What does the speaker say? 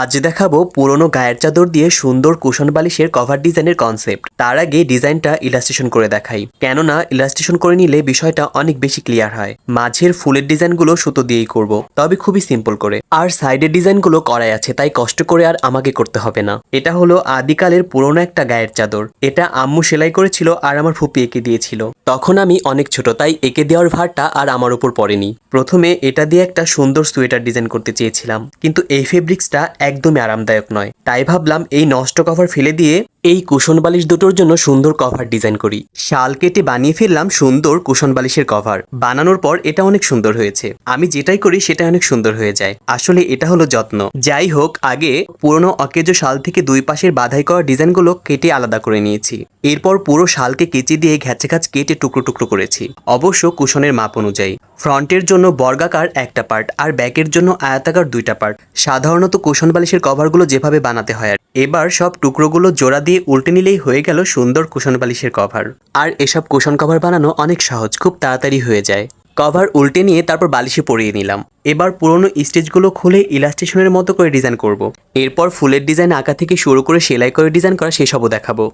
আজ দেখাবো পুরনো গায়ের চাদর দিয়ে সুন্দর কুশন বালিশের কভার ডিজাইনের কনসেপ্ট তার আগে ডিজাইনটা ইলাস্ট্রেশন করে দেখাই। কেননা ইলাস্ট্রেশন করে নিলে বিষয়টা অনেক বেশি ক্লিয়ার হয়। মাঝের ফুলের ডিজাইনগুলো সুতো দিয়েই করব, তবে খুবই সিম্পল করে। আর সাইডের ডিজাইনগুলো করাই আছে, তাই কষ্ট করে আর আমাকে করতে হবে না। এটা হলো আদিকালের পুরনো একটা গায়ের চাদর। এটা আম্মু সেলাই করেছিল আর আমার ফুপি এঁকে দিয়েছিল। তখন আমি অনেক ছোট, তাই এঁকে দেওয়ার ভারটা আর আমার উপর পড়েনি। প্রথমে এটা দিয়ে একটা সুন্দর সোয়েটার ডিজাইন করতে চেয়েছিলাম। কিন্তু এই ফেব্রিক্সটা একদমই আরামদায়ক নয়। তাই ভাবলাম এই নষ্ট কভার ফেলে দিয়ে এই কুশন বালিশ দুটোর জন্য সুন্দর কভার ডিজাইন করি। শাল কেটে বানিয়ে ফেললাম সুন্দর কুশন বালিশের কভার বানানোর পর এটা অনেক সুন্দর হয়েছে। আমি যেটাই করি সেটা অনেক সুন্দর হয়ে যায়। আসলে এটা হলো যত্ন। যাই হোক, আগে পুরনো অকেজো শাল থেকে দুই পাশের বাধাই করা ডিজাইনগুলো কেটে আলাদা করে নিয়েছি। এরপর পুরো শালকে কেচি দিয়ে ঘ্যাচে ঘাচ কেটে টুকরো টুকরো করেছি। অবশ্য কুশনের মাপ অনুযায়ী। ফ্রন্টের জন্য বর্গাকার একটা পার্ট আর ব্যাকের জন্য আয়তাকার দুইটা পার্ট সাধারণত কুশন বালিশের কভারগুলো যেভাবে বানাতে হয় এবার সব টুকরোগুলো জোড়া দিয়ে উল্টে নিলেই হয়ে গেল সুন্দর কুশন বালিশের কভার। আর এসব কুশন কভার বানানো অনেক সহজ, খুব তাড়াতাড়ি হয়ে যায়। কভার উল্টে নিয়ে তারপর বালিশে পরিয়ে নিলাম। এবার পুরনো স্টেজগুলো খুলে ইলাস্ট্রেশনের মতো করে ডিজাইন করব। এরপর ফুলের ডিজাইন আঁকা থেকে শুরু করে সেলাই করে ডিজাইন করা সেসবও দেখাবো।